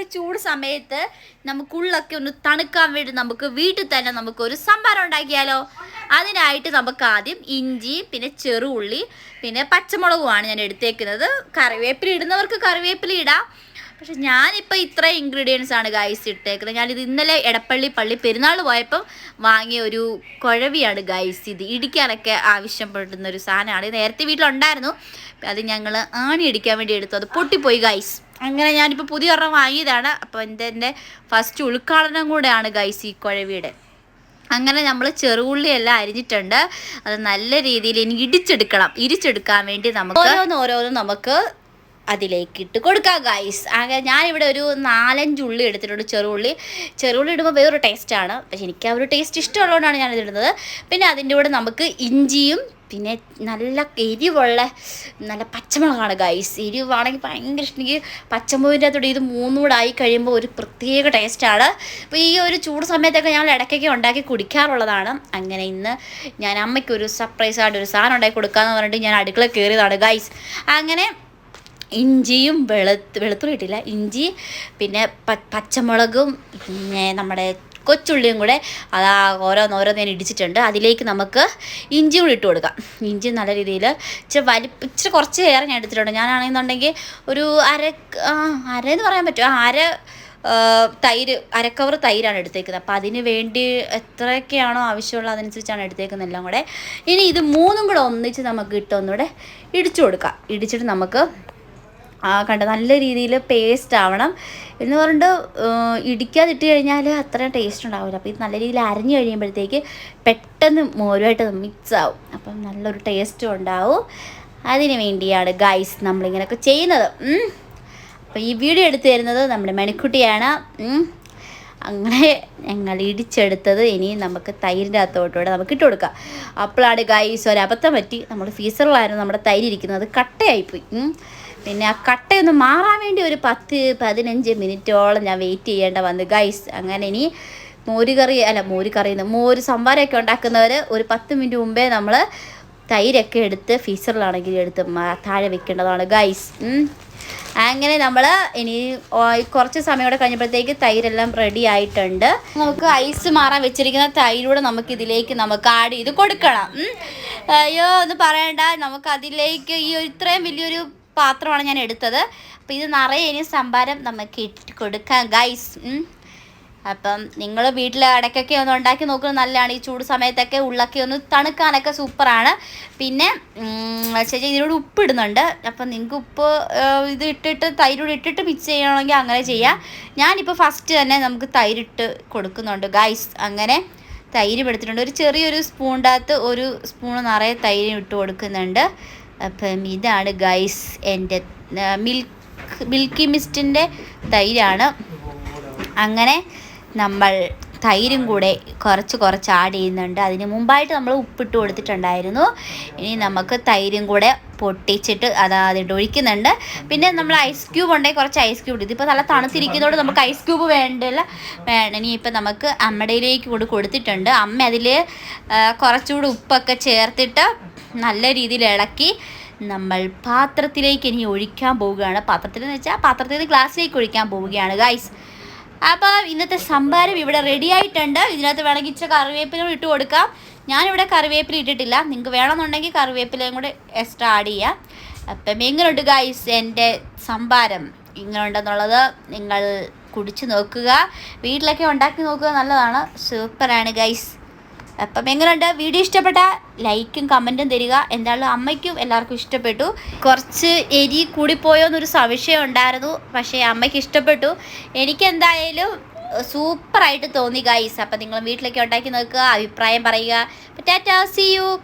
ഒരു ചൂട് സമയത്ത് നമുക്കുള്ളൊക്കെ ഒന്ന് തണുക്കാൻ വേണ്ടി നമുക്ക് വീട്ടിൽ തന്നെ നമുക്ക് ഒരു സംഭാരം ഉണ്ടാക്കിയാലോ? അതിനായിട്ട് നമുക്ക് ആദ്യം ഇഞ്ചി പിന്നെ ചെറുള്ളി പിന്നെ പച്ചമുളകുമാണ് ഞാൻ എടുത്തേക്കുന്നത്. കറിവേപ്പില ഇടുന്നവർക്ക് കറിവേപ്പില ഇടാം. പക്ഷെ ഞാനിപ്പോൾ ഇത്ര ഇൻഗ്രീഡിയൻസ് ആണ് ഗൈസ് ഇട്ടേക്കുന്നത്. ഞാനിത് ഇന്നലെ എടപ്പള്ളി പള്ളി പെരുന്നാൾ പോയപ്പം വാങ്ങിയ ഒരു കുഴവിയാണ് ഗൈസ് ഇത്. ഇടിക്കാനൊക്കെ ആവശ്യപ്പെടുന്ന ഒരു സാധനമാണ്. ഇത് നേരത്തെ വീട്ടിലുണ്ടായിരുന്നു. അത് ഞങ്ങൾ ആണി ഇടിക്കാൻ വേണ്ടി എടുത്തു. അത് പൊട്ടിപ്പോയി ഗൈസ് അങ്ങനെ ഞാനിപ്പോൾ പുതിയ ഒരെണ്ണം വാങ്ങിയതാണ്. അപ്പോൾ എന്റെ എന്റെ ഫസ്റ്റ് ഉൾക്കാടനം കൂടെയാണ് ഗൈസ് ഈ കുഴവിയുടെ. അങ്ങനെ നമ്മൾ ചെറുള്ളി എല്ലാം അരിഞ്ഞിട്ടുണ്ട്. അത് നല്ല രീതിയിൽ ഇനി ഇടിച്ചെടുക്കണം. ഇരിച്ചെടുക്കാൻ വേണ്ടി നമുക്ക് ഓരോന്ന് ഓരോന്ന് നമുക്ക് അതിലേക്ക് ഇട്ട് കൊടുക്കാം ഗൈസ് ആകെ ഞാനിവിടെ ഒരു നാലഞ്ച് ഉള്ളി എടുത്തിട്ടുണ്ട് ചെറുള്ളി ചെറുള്ളി ഇടുമ്പോൾ വേറൊരു ടേസ്റ്റാണ് പക്ഷെ എനിക്ക് ആ ഒരു ടേസ്റ്റ് ഇഷ്ടമുള്ളതുകൊണ്ടാണ് ഞാനിത് ഇടുന്നത്. പിന്നെ അതിന്റെ കൂടെ നമുക്ക് ഇഞ്ചിയും പിന്നെ നല്ല എരിവുള്ള നല്ല പച്ചമുളകാണ് ഗൈസ് എരിവാണെങ്കിൽ ഭയങ്കര ഇഷ്ടം. എനിക്ക് പച്ചമുളകിന്റെ അകത്തോടെ ഇത് മൂന്നുകൂടെ ആയി കഴിയുമ്പോൾ ഒരു പ്രത്യേക ടേസ്റ്റാണ് അപ്പോൾ ഈ ഒരു ചൂട് സമയത്തൊക്കെ ഞങ്ങൾ ഇടയ്ക്കൊക്കെ ഉണ്ടാക്കി കുടിക്കാറുള്ളതാണ്. അങ്ങനെ ഇന്ന് ഞാൻ അമ്മയ്ക്ക് ഒരു സർപ്രൈസ് ആയിട്ട് ഒരു സാധനം ഉണ്ടാക്കി കൊടുക്കാമെന്ന് പറഞ്ഞിട്ട് ഞാൻ അടുക്കള കയറിയതാണ് ഗൈസ് അങ്ങനെ ഇഞ്ചിയും വെളുത്ത് വെളുത്തുള്ളി ഇട്ടില്ല. ഇഞ്ചി പിന്നെ പച്ചമുളകും പിന്നെ നമ്മുടെ കൊച്ചുള്ളിയും കൂടെ അതാ ഓരോന്നോരോന്ന് ഞാൻ ഇടിച്ചിട്ടുണ്ട്. അതിലേക്ക് നമുക്ക് ഇഞ്ചി കൂടി ഇട്ട് കൊടുക്കാം. ഇഞ്ചി നല്ല രീതിയിൽ ഇച്ചിരി വലിപ്പ ഇച്ചിരി കുറച്ച് ഏറെ ഞാൻ എടുത്തിട്ടുണ്ട്. ഞാനാണെന്നുണ്ടെങ്കിൽ ഒരു അര അര എന്ന് പറയാൻ പറ്റും. ആ, അര തൈര് അരക്കവർ തൈരാണ് എടുത്തേക്കുന്നത്. അപ്പോൾ അതിന് വേണ്ടി എത്രയൊക്കെയാണോ ആവശ്യമുള്ളത് അതനുസരിച്ചാണ് എടുത്തേക്കുന്നത് എല്ലാം കൂടെ. ഇനി ഇത് മൂന്നും കൂടെ ഒന്നിച്ച് നമുക്ക് ഇട്ടൊന്നുകൂടെ ഇടിച്ചു കൊടുക്കാം. ഇടിച്ചിട്ട് നമുക്ക് കണ്ട നല്ല രീതിയിൽ പേസ്റ്റ് ആവണം എന്ന് പറഞ്ഞിട്ട് ഇടിക്കാതിട്ട് കഴിഞ്ഞാൽ അത്ര ടേസ്റ്റ് ഉണ്ടാവില്ല. അപ്പോൾ ഇത് നല്ല രീതിയിൽ അരഞ്ഞു കഴിയുമ്പോഴത്തേക്ക് പെട്ടെന്ന് മോരുമായിട്ട് മിക്സ് ആവും. അപ്പം നല്ലൊരു ടേസ്റ്റും ഉണ്ടാവും. അതിന് വേണ്ടിയാണ് ഗൈസ് നമ്മളിങ്ങനെയൊക്കെ ചെയ്യുന്നത്. അപ്പോൾ ഈ വീഡിയോ എടുത്തു തരുന്നത് നമ്മുടെ മണിക്കുട്ടിയാണ്. അങ്ങനെ ഞങ്ങൾ ഇടിച്ചെടുത്തത് ഇനി നമുക്ക് തൈരിന്റെ അകത്തോട്ടൂടെ നമുക്ക് ഇട്ട് കൊടുക്കാം. അപ്പോഴാണ് ഗൈസ് ഒരു അബദ്ധം പറ്റി. നമ്മൾ ഫീസറിലായിരുന്നു നമ്മുടെ തൈര് ഇരിക്കുന്നത്. കട്ടയായിപ്പോയി. പിന്നെ ആ കട്ടയൊന്ന് മാറാൻ വേണ്ടി ഒരു പത്ത് പതിനഞ്ച് മിനിറ്റോളം ഞാൻ വെയിറ്റ് ചെയ്യേണ്ട വന്ന്. ഗൈസ് അങ്ങനെ ഇനി മോര് കറി അല്ല മോര് കറി മോര് സംഭാരമൊക്കെ ഉണ്ടാക്കുന്നവർ ഒരു പത്ത് മിനിറ്റ് മുമ്പേ നമ്മൾ തൈരൊക്കെ എടുത്ത് ഫീസറിലാണെങ്കിൽ എടുത്ത് താഴെ വെക്കേണ്ടതാണ്. ഗൈസ് അങ്ങനെ നമ്മൾ ഇനി കുറച്ച് സമയം കൂടെ കഴിഞ്ഞപ്പോഴത്തേക്ക് തൈരെല്ലാം റെഡി ആയിട്ടുണ്ട്. നമുക്ക് ഐസ് മാറാൻ വെച്ചിരിക്കുന്ന തൈരൂടെ നമുക്ക് ഇതിലേക്ക് നമുക്ക് ആഡ് ചെയ്ത് കൊടുക്കണം. അയ്യോ ഒന്ന് പറയണ്ട. നമുക്ക് അതിലേക്ക് ഈ ഇത്രയും വലിയൊരു പാത്രമാണ് ഞാൻ എടുത്തത്. അപ്പോൾ ഇത് നിറയെ ഇനി സംഭാരം നമുക്ക് ഇട്ട് കൊടുക്കാം ഗൈസ് അപ്പം നിങ്ങൾ വീട്ടിൽ ഇടയ്ക്കൊക്കെ ഒന്ന് ഉണ്ടാക്കി നോക്കുന്നത് നല്ലതാണ്. ഈ ചൂട് സമയത്തൊക്കെ ഉള്ളൊക്കെ ഒന്ന് തണുക്കാനൊക്കെ സൂപ്പറാണ്. പിന്നെ ചേച്ചി ഇതിനോട് ഉപ്പ് ഇടുന്നുണ്ട്. അപ്പം നിങ്ങൾക്ക് ഉപ്പ് ഇത് ഇട്ടിട്ട് തൈരോട് ഇട്ടിട്ട് മിക്സ് ചെയ്യണമെങ്കിൽ അങ്ങനെ ചെയ്യാം. ഞാനിപ്പോൾ ഫസ്റ്റ് തന്നെ നമുക്ക് തൈരിട്ട് കൊടുക്കുന്നുണ്ട്. ഗൈസ് അങ്ങനെ തൈര് എടുത്തിട്ടുണ്ട്. ഒരു ചെറിയൊരു സ്പൂണിന്റെ അകത്ത് ഒരു സ്പൂൺ നിറയെ തൈര് ഇട്ട് കൊടുക്കുന്നുണ്ട്. അപ്പം ഇതാണ് ഗൈസ് എന്റെ മിൽക്ക് മിൽക്കി മിസ്റ്റിന്റെ തൈരാണ്. അങ്ങനെ നമ്മൾ തൈരും കൂടെ കുറച്ച് കുറച്ച് ആഡ് ചെയ്യുന്നുണ്ട്. അതിന് മുമ്പായിട്ട് നമ്മൾ ഉപ്പിട്ട് കൊടുത്തിട്ടുണ്ടായിരുന്നു. ഇനി നമുക്ക് തൈരും കൂടെ പൊട്ടിച്ചിട്ട് അത് അതിട്ട് ഒഴിക്കുന്നുണ്ട്. പിന്നെ നമ്മൾ ഐസ് ക്യൂബ് ഉണ്ടെങ്കിൽ കുറച്ച് ഐസ് ക്യൂബ് ഇതിപ്പോൾ നല്ല തണുത്തിരിക്കുന്നതുകൊണ്ട് നമുക്ക് ഐസ് ക്യൂബ് വേണ്ടില്ല. വേണം. ഇനി ഇപ്പം നമുക്ക് അമ്മടയിലേക്ക് കൂടി കൊടുത്തിട്ടുണ്ട്. അമ്മ അതിൽ കുറച്ചുകൂടി ഉപ്പൊക്കെ ചേർത്തിട്ട് നല്ല രീതിയിൽ ഇളക്കി നമ്മൾ പാത്രത്തിലേക്ക് ഇനി ഒഴിക്കാൻ പോവുകയാണ്. പാത്രത്തിൽ എന്ന് വെച്ചാൽ പാത്രത്തിൽ നിന്ന് ഗ്ലാസ്സിലേക്ക് ഒഴിക്കാൻ പോവുകയാണ്. ഗൈസ് അപ്പോൾ ഇന്നത്തെ സംഭാരം ഇവിടെ റെഡി ആയിട്ടുണ്ട്. ഇതിനകത്ത് കറിവേപ്പിലും കറിവേപ്പില ഇട്ട് കൊടുക്കാം. ഞാനിവിടെ കറിവേപ്പില ഇട്ടിട്ടില്ല. നിങ്ങൾക്ക് വേണമെന്നുണ്ടെങ്കിൽ കറിവേപ്പിലയും കൂടെ എക്സ്ട്രാ ആഡ് ചെയ്യാം. അപ്പം എങ്ങനെയുണ്ട് ഗൈസ് എന്റെ സംഭാരം? ഇങ്ങനെയുണ്ടെന്നുള്ളത് നിങ്ങൾ കുടിച്ച് നോക്കുക. വീട്ടിലൊക്കെ ഉണ്ടാക്കി നോക്കുക നല്ലതാണ്. സൂപ്പറാണ് ഗൈസ് അപ്പം എങ്ങനെയുണ്ട് വീഡിയോ ഇഷ്ടപ്പെട്ട ലൈക്കും കമന്റും തരിക. എന്തായാലും അമ്മയ്ക്കും എല്ലാവർക്കും ഇഷ്ടപ്പെട്ടു. കുറച്ച് എരി കൂടിപ്പോയോ എന്നൊരു സംശയം ഉണ്ടായിരുന്നു. പക്ഷേ അമ്മയ്ക്ക് ഇഷ്ടപ്പെട്ടു. എനിക്കെന്തായാലും സൂപ്പറായിട്ട് തോന്നി ഗൈസ് അപ്പം നിങ്ങൾ വീട്ടിലൊക്കെ ഉണ്ടാക്കി നോക്കുക അഭിപ്രായം പറയുക. Tata C U